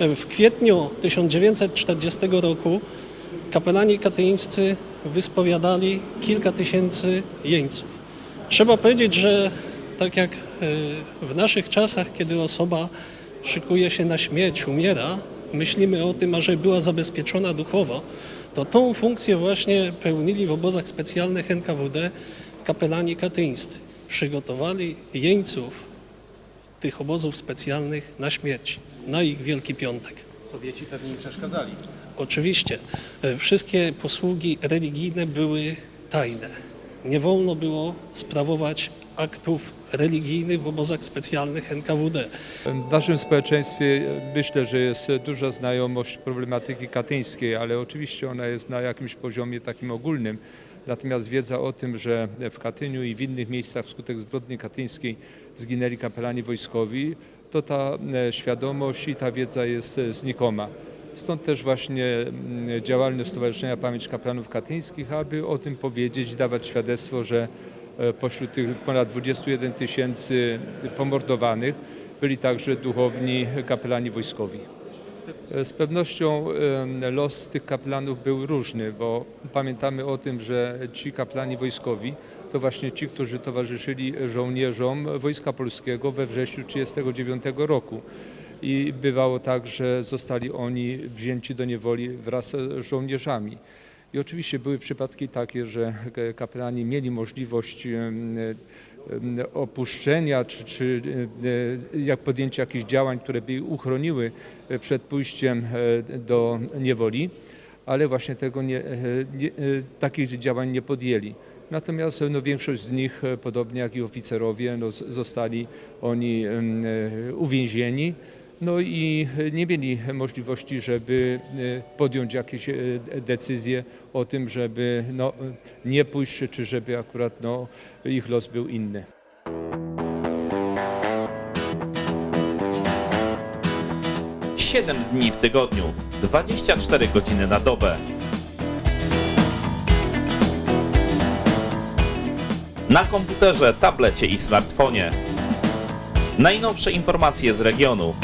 W kwietniu 1940 roku kapelani katyńscy wyspowiadali kilka tysięcy jeńców. Trzeba powiedzieć, że tak jak e, w naszych czasach, kiedy osoba szykuje się na śmierć, umiera, myślimy o tym, ażeby była zabezpieczona duchowo, to tą funkcję właśnie pełnili w obozach specjalnych NKWD kapelani katyńscy. Przygotowali jeńców tych obozów specjalnych na śmierć, na ich Wielki Piątek. Sowieci pewnie im przeszkadzali. Oczywiście e, wszystkie posługi religijne były tajne. Nie wolno było sprawować aktów religijnych w obozach specjalnych NKWD. W naszym społeczeństwie myślę, że jest duża znajomość problematyki katyńskiej, ale oczywiście ona jest na jakimś poziomie takim ogólnym. Natomiast wiedza o tym, że w Katyniu i w innych miejscach wskutek zbrodni katyńskiej zginęli kapelani wojskowi, to ta e, świadomość i ta wiedza jest e, znikoma. Stąd też właśnie mm, działalność Stowarzyszenia Pamięć Kaplanów Katyńskich, aby o tym powiedzieć, dawać świadectwo, że e, pośród tych ponad 21 tysięcy pomordowanych byli także duchowni kapelani wojskowi. E, Z pewnością e, los tych kaplanów był różny, bo pamiętamy o tym, że ci kaplani wojskowi to właśnie ci, którzy towarzyszyli żołnierzom Wojska Polskiego we wrześniu 1939 roku. I bywało tak, że zostali oni wzięci do niewoli wraz z żołnierzami. I oczywiście były przypadki takie, że k- kapelani mieli możliwość opuszczenia czy, czy e, jak podjęcia jakichś działań, które by uchroniły e, przed pójściem e, do niewoli, ale właśnie tego nie, nie, takich działań nie podjęli. Natomiast no, większość z nich, podobnie jak i oficerowie, no, zostali oni uwięzieni. No i nie mieli możliwości, żeby e, podjąć jakieś e, decyzje o tym, żeby no, nie pójść, czy żeby akurat no, ich los był inny. Siedem dni w tygodniu, 24 godziny na dobę. Na komputerze, tablecie i smartfonie. Najnowsze informacje z regionu.